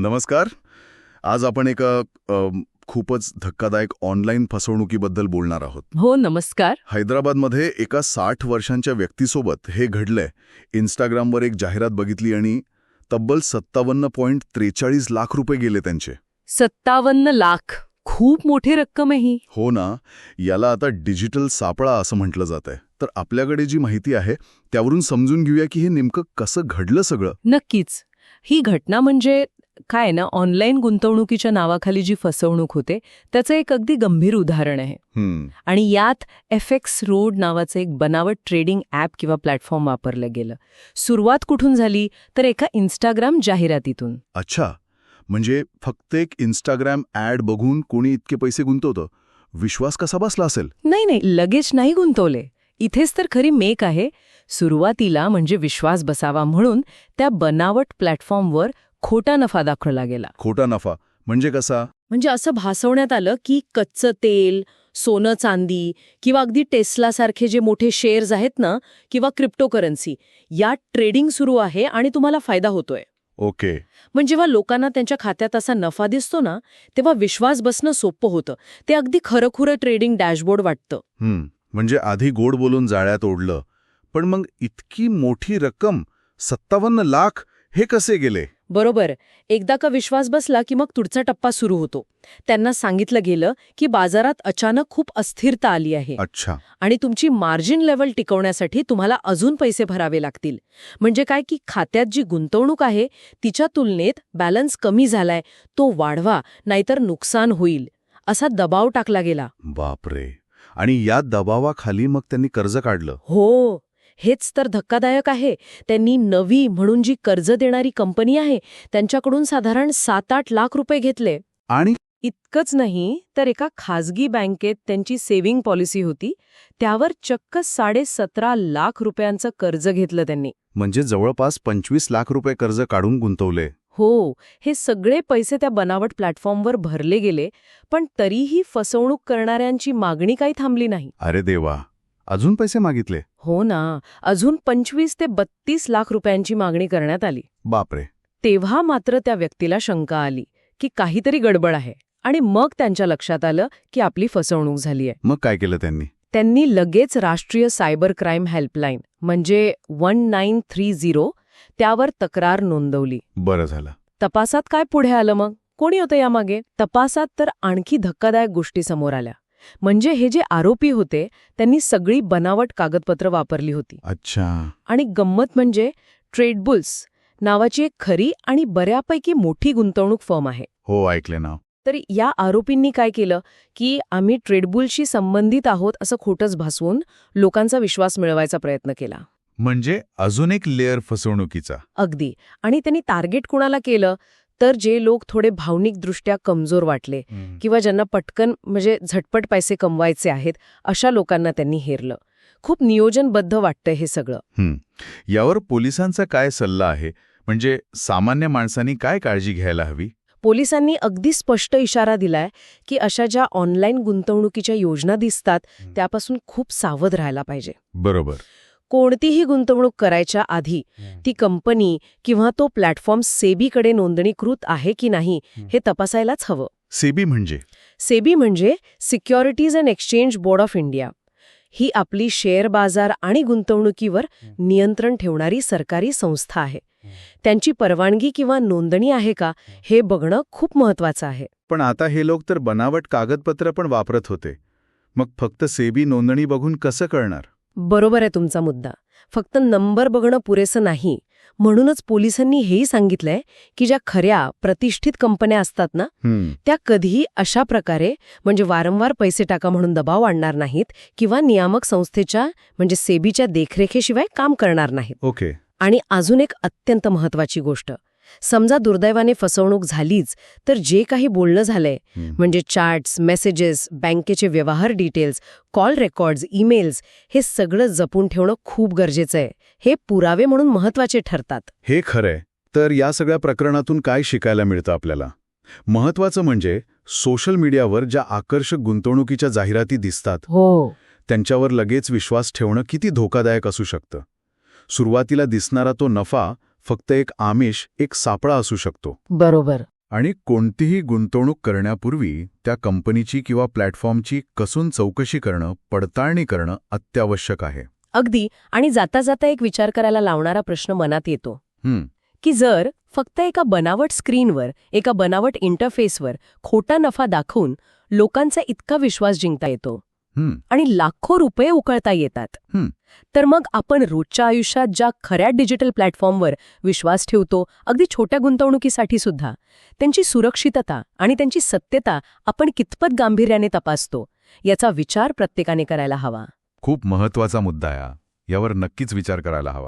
नमस्कार. आज आपण एका खूपच धक्कादायक ऑनलाईन फसवणुकीबद्दल बोलणार आहोत. हो नमस्कार. हैदराबादमध्ये एका साठ वर्षांच्या व्यक्तीसोबत हे घडलंय. इंस्टाग्रामवर एक जाहिरात बघितली आणि तब्बल सत्तावन्न पॉईंट त्रेचाळीस लाख रुपये गेले त्यांचे. सत्तावन्न लाख. खूप मोठी रक्कम आहे ही. हो ना. याला आता डिजिटल सापळा असं म्हटलं जात आहे तर आपल्याकडे जी माहिती आहे त्यावरून समजून घेऊया की हे नेमकं कसं घडलं सगळं. नक्कीच. ही घटना म्हणजे काय ना ऑनलाईन गुंतवणुकीच्या नावाखाली जी फसवणूक होते त्याचं एक अगदी गंभीर उदाहरण आहे. आणि यात एफ एक्स रोड नावाचं एक बनावट ट्रेडिंग ॲप किंवा प्लॅटफॉर्म वापरलं गेलं. सुरुवात कुठून झाली? तर एका इन्स्टाग्राम जाहिरातीतून. अच्छा. म्हणजे फक्त एक इंस्टाग्राम ॲड बघून कोणी इतके पैसे गुंतवतं? विश्वास कसा बसला असेल? नाही नाही लगेच नाही गुंतवले. इथेच तर खरी मेक आहे. सुरुवातीला म्हणजे विश्वास बसावा म्हणून त्या बनावट प्लॅटफॉर्मवर खोटा नफा दाखवला गेला. खोटा नफा. म्हणजे कसा? म्हणजे असं भासवण्यात आलं की कच्चं तेल सोनं चांदी किंवा अगदी टेस्लासारखे जे मोठे शेअर्स आहेत ना किंवा क्रिप्टोकरन्सी यात ट्रेडिंग सुरू आहे आणि तुम्हाला फायदा होतोय. ओके. म्हणजे जेव्हा लोकांना त्यांच्या खात्यात असा नफा दिसतो ना तेव्हा विश्वास बसणं सोपं होतं. ते अगदी खरंखुरं ट्रेडिंग डॅशबोर्ड वाटतं. म्हणजे आधी गोड बोलून जाळ्यात ओढलं. पण मग इतकी मोठी रक्कम सत्तावन्न लाख हे कसे गेले? बरोबर. एकदा का विश्वास बसला की मग पुढचा टप्पा सुरू होतो. त्यांना सांगितलं गेलं की बाजारात अचानक खूप अस्थिरता आली आहे. अच्छा. आणि तुमची मार्जिन लेवल टिकवण्यासाठी तुम्हाला अजून पैसे भरावे लागतील. म्हणजे काय की खात्यात जी गुंतवणूक आहे तिच्या तुलनेत बॅलन्स कमी झालाय तो वाढवा नाहीतर नुकसान होईल. असा दबाव टाकला गेला. बापरे. आणि या दबावाखाली मग त्यांनी कर्ज काढलं? हो. हेच तर धक्कादायक आहे. त्यांनी नवी म्हणून जी कर्ज देणारी कंपनी आहे त्यांच्याकडून साधारण सात आठ लाख रुपये घेतले. आणि? इतकंच नाही तर एका खाजगी बँकेत त्यांची सेव्हिंग पॉलिसी होती. त्यावर चक्क साडे सतरा लाख रुपयांचं कर्ज घेतलं त्यांनी. म्हणजे जवळपास पंचवीस लाख रुपये कर्ज काढून गुंतवले. हो हे सगळे पैसे त्या बनावट प्लॅटफॉर्मवर भरले गेले पण तरीही फसवणूक करणाऱ्यांची मागणी काही थांबली नाही. अरे देवा! अजून पैसे मागितले? हो ना. अजून पंचवीस ते बत्तीस लाख रुपयांची मागणी करण्यात आली. बापरे. तेव्हा मात्र त्या व्यक्तीला शंका आली की काहीतरी गडबड आहे आणि मग त्यांच्या लक्षात आलं की आपली फसवणूक झालीय मग काय केलं त्यांनी? त्यांनी लगेच राष्ट्रीय सायबर क्राईम हेल्पलाईन म्हणजे वन नाईन थ्री झिरो त्यावर तक्रार नोंदवली. बरं झालं. तपासात काय पुढे आलं मग? कोणी होतं यामागे? तपासात तर आणखी धक्कादायक गोष्टी समोर आल्या. म्हणजे हे जे आरोपी होते त्यांनी सगळी बनावट कागदपत्र वापरली होती. अच्छा. आणि गंमत म्हणजे ट्रेडबुल्स नावाची एक खरी आणि बऱ्यापैकी मोठी गुंतवणूक फर्म आहे. हो ऐकले नाव. तर या आरोपींनी काय केलं की आम्ही ट्रेडबुलशी संबंधित आहोत असं खोटंच भासवून लोकांचा विश्वास मिळवायचा प्रयत्न केला. म्हणजे अजून एक लेअर फसवणुकीचा. अगदी. आणि त्यांनी टार्गेट कुणाला केलं? तर जे लोक थोडे भावनिकदृष्ट्या कमजोर वाटले किंवा ज्यांना पटकन म्हणजे झटपट पैसे कमवायचे आहेत अशा लोकांना त्यांनी हेरलं. खूप नियोजनबद्ध वाटतं हे सगळं. यावर पोलिसांचा काय सल्ला आहे? म्हणजे सामान्य माणसांनी काय काळजी घ्यायला हवी? पोलिसांनी अगदी स्पष्ट इशारा दिलाय की अशा ज्या ऑनलाईन गुंतवणुकीच्या योजना दिसतात त्यापासून खूप सावध राहायला पाहिजे. बरोबर. कोणतीही गुंतवणूक करायच्या आधी ती कंपनी किंवा तो प्लॅटफॉर्म सेबीकडे नोंदणीकृत आहे की नाही हे तपासायलाच हवं. सेबी म्हणजे? सेबी म्हणजे securities and exchange board of India. ही आपली शेअर बाजार आणि गुंतवणुकीवर नियंत्रण ठेवणारी सरकारी संस्था आहे. त्यांची परवानगी किंवा नोंदणी आहे का हे बघणं खूप महत्वाचं आहे. पण आता हे लोक तर बनावट कागदपत्र पण वापरत होते. मग फक्त सेबी नोंदणी बघून कसं कळणार? बरोबर आहे तुमचा मुद्दा. फक्त नंबर बघणं पुरेसं नाही. म्हणूनच पोलिसांनी हेही सांगितलंय की ज्या खऱ्या प्रतिष्ठित कंपन्या असतात ना त्या कधीही अशा प्रकारे म्हणजे वारंवार पैसे टाका म्हणून दबाव आणणार नाहीत किंवा नियामक संस्थेच्या म्हणजे सेबीच्या देखरेखीशिवाय काम करणार नाहीत. ओके. आणि अजून एक अत्यंत महत्वाची गोष्ट. समजा दुर्दैवाने फसवणूक झालीच तर जे काही बोलणं झालंय. म्हणजे चार्ट्स मेसेजेस बँकेचे व्यवहार डिटेल्स कॉल रेकॉर्ड्स ईमेल्स हे सगळं जपून ठेवणं खूप गरजेचं आहे हे पुरावे म्हणून महत्त्वाचे ठरतात. हे खरंय. तर या सगळ्या प्रकरणातून काय शिकायला मिळतं आपल्याला? महत्वाचं म्हणजे सोशल मीडियावर ज्या आकर्षक गुंतवणुकीच्या जाहिराती दिसतात हो. त्यांच्यावर लगेच विश्वास ठेवणं किती धोकादायक असू शकतं. सुरुवातीला दिसणारा तो नफा फक्त एक आमिष एक सापळा असू शकतो. बरोबर. आणि कोणतीही गुंतवणूक करण्यापूर्वी त्या कंपनीची किंवा प्लॅटफॉर्मची कसून चौकशी करणं पडताळणी करणं अत्यावश्यक आहे. अगदी आणि जाता जाता एक विचार करायला लावणारा प्रश्न मनात येतो. की जर फक्त एका बनावट स्क्रीनवर एका बनावट इंटरफेसवर खोटा नफा दाखवून लोकांचा इतका विश्वास जिंकता येतो. आणि लाखो रुपये उकळता येतात. तर मग आपण रोजच्या आयुष्यात ज्या खऱ्या डिजिटल प्लॅटफॉर्मवर विश्वास ठेवतो अगदी छोट्या गुंतवणुकीसाठी सुद्धा त्यांची सुरक्षितता आणि त्यांची सत्यता आपण कितपत गांभीर्याने तपासतो याचा विचार प्रत्येकाने करायला हवा खूप महत्त्वाचा मुद्दा आहे. यावर नक्कीच विचार करायला हवा